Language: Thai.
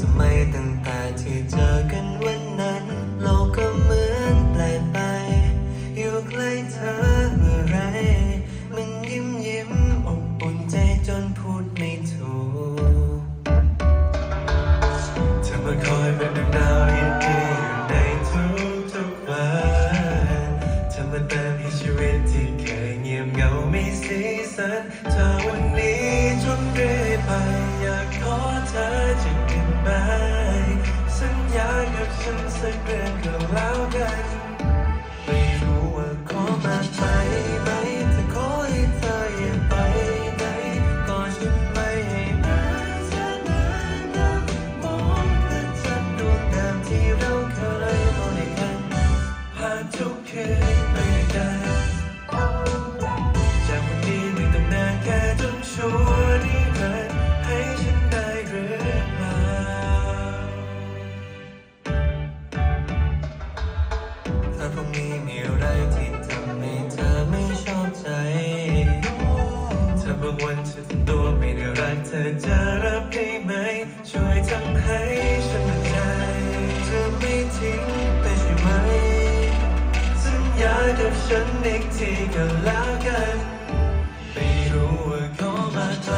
ทำไมตั้งแต่ที่เจอกันวันนั้น โลกก็เหมือนแปลกไป อยู่ใกล้เธอเมื่อไร มันยิ้มยิ้มอบอุ่นใจจนพูดไม่ถูกจะมาคอยเป็นดวงดาวที่ดีอยู่ในทุกทุกวันจะมาเติมให้ชีวิตที่เคยเงียบเหงาไม่สีสันเธอวันนี้จนเรื่อยไป กับฉันสักเรื่องก็แล้วกัน ไม่รู้ว่าขอมาไปไหมจะขอให้เธออย่าไปไหนก็ฉันไม่ให้นานเธอนานนับมองพระจันทร์ดวงดิมที่เราเคยมองด้วยกันผ่านทุกคืนไปด้วยกัน ถ้าพรุ่งนี้มีอะไรที่ทำให้เธอไม่ชอบใจถ้าบางวันฉันตัวไม่ได้รักเธอจะรับได้ไหม ช่วยทำให้ฉันมั่นใจ เธอไม่ทิ้งไปใช่ไหม สัญญากับฉันอีกทีก็แล้วกัน ไม่รู้ว่าขอมาไกล